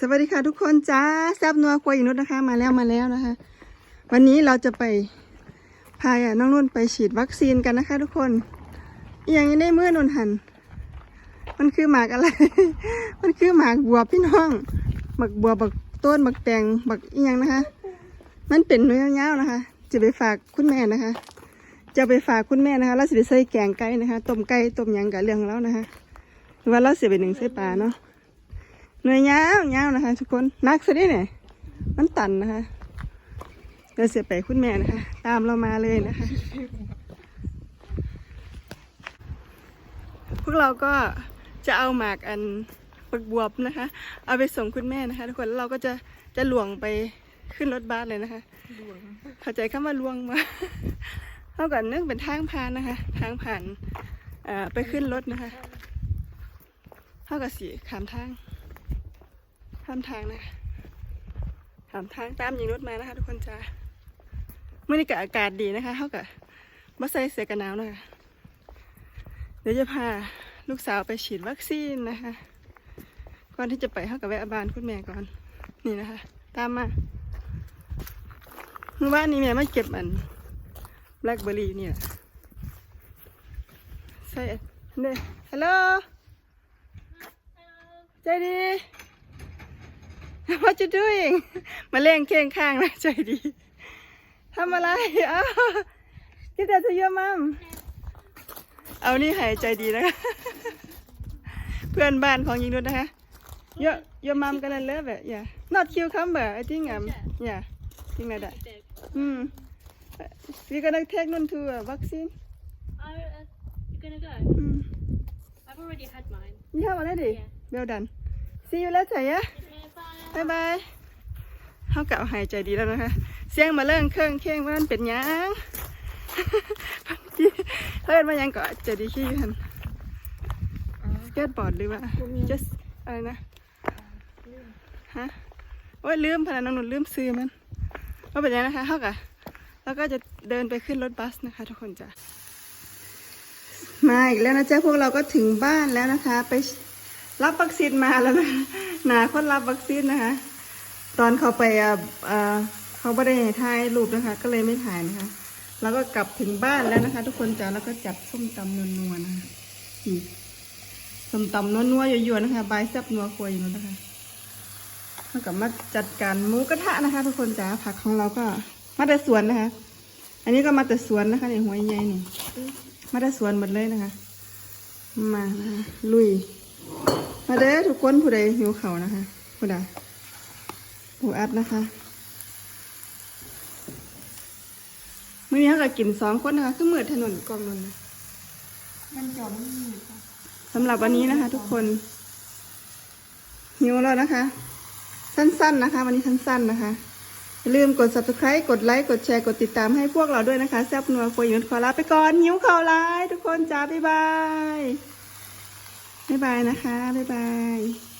สวัสดีค่ะทุกคนจ้าแซบนัวควอีนุชนะคะ มาแล้วมาแล้วนะคะ วันนี้เราจะไปพาน้องนุ่นไปฉีดวัคซีนกันนะคะ ทุกคนอย่างนี้ได้เมื่อนนหัน มันคือหมากอะไร มันคือหมากบัวพี่น้องหมากบัวบักต้นบักแตงบักอียังนะคะ มันเป็นเนื้อยาวๆนะคะ จะไปฝากคุณแม่นะคะ จะไปฝากคุณแม่นะคะแล้วสิไปใส่แกงไก่นะคะต้มไก่ต้มยังกับเรื่องของเรานะคะหรือว่าเราเสียไปหนึ่งใส่ปลาเนาะ หน่วยยาวยาวนะคะ ทุกคนนักซะดิเนี่ยมันตันนะคะเราเสียไปคุณแม่นะคะ ตามเรามาเลยนะคะ พวกเราก็จะเอาหมากอันปักบวบนะคะ เอาไปส่งคุณแม่นะคะ ทุกคนแล้วเราก็จะจะหลวงไปขึ้นรถบัสเลยนะคะเข้าใจคำว่าลวงมาเท่ากับนึกเป็นทางผ่านนะคะ ทางผ่านไปขึ้นรถนะคะเท่ากับสีขามทาง ข้ามทางนะถามทางตามยิงรถมานะคะ ทุกคนจ้าเมื่อนี้กับอากาศดีนะคะเท่ากับบัสใส่เสื้อกันหนาวนะคะเดี๋ยวจะพาลูกสาวไปฉีดวัคซีนนะคะ ก่อนที่จะไปเท่ากับแวะบานคุณแม่ก่อน นี่นะคะ ตามมาเมื่อวานนี้แม่มาเก็บอันแบล็คเบอร์รี่นี่แหละใส่เนี่ยฮัลโหลใจดี What you doing มาเล่งเคียงข้างนะใจดีทำอะไรอ้าวคิดแต่จะเยอะมัมเอานี่หายใจดีนะคะ เพื่อนบ้านของยิงนุชนะคะเยอะเยอะมัมกันเลยเลยแบบ yeah not cucumber I think um yeah think like that อืม we gonna take นุ่น to a vaccine Oh, uh, you're gonna go? อืม I've already had mine. you have already Yeah. well done see you later yeah Okay, bye. บายบายเขากะหายใจดีแล้วนะคะ เสียงมาเริ่งเครื่องเคียงว่ามันเป็นยังเฮ้ยมายังก็ใจดีขี้ทันเกิดบอร์ดหรือว่า just อะไรนะฮะโอ้ยลืมพนันน้องหนุนลืมซื้อมันว่าเป็นยังนะคะเขากะแล้วก็จะเดินไปขึ้นรถบัสนะคะ ทุกคนจ้ะมาอีกแล้วนะจ๊ะพวกเราก็ถึงบ้านแล้วนะคะ ไปรับวัคซีนมาแล้วนะ หนาคนรับวัคซีนนะคะ ตอนเขาไปอะเขาไม่ได้ถ่ายรูปนะคะ ก็เลยไม่ถ่ายนะคะ แล้วก็กลับถึงบ้านแล้วนะคะ ทุกคนจ้ะแล้วก็จัดส้มตำนัวๆนะคะส้มตำนัวๆยั่วๆนะคะใบแซบนัวครัวอยู่นู้นนะคะเท่ากับมาจัดการหมูกระทะนะคะ ทุกคนจ้ะผักของเราก็มาแต่สวนนะคะ อันนี้ก็มาแต่สวนนะคะในหัวใหญ่นี่มาได้สวนหมดเลยนะคะ มานะคะลุย เด้อทุกคนผู้ใดหิวเขาวนะคะ ผู้ใดผู้อัดนะคะมื่อนี้เขาก็กินสองคนนะคะคือมือถนนกองนนนะมันจอดไม่มีค่ะสำหรับวันนี้นะคะ ทุกคนหิวแล้วนะคะ สั้นๆนะคะ วันนี้สั้นๆนะคะอย่าลืมกด subscribe กดไลค์กดแชร์กดติดตามให้พวกเราด้วยนะคะแซ่บนัวคุยยุทธขอลาไปก่อนหิวข่าวร้ายทุกคนจ้าบ๊ายบาย บ๊ายบายนะคะ บ๊ายบาย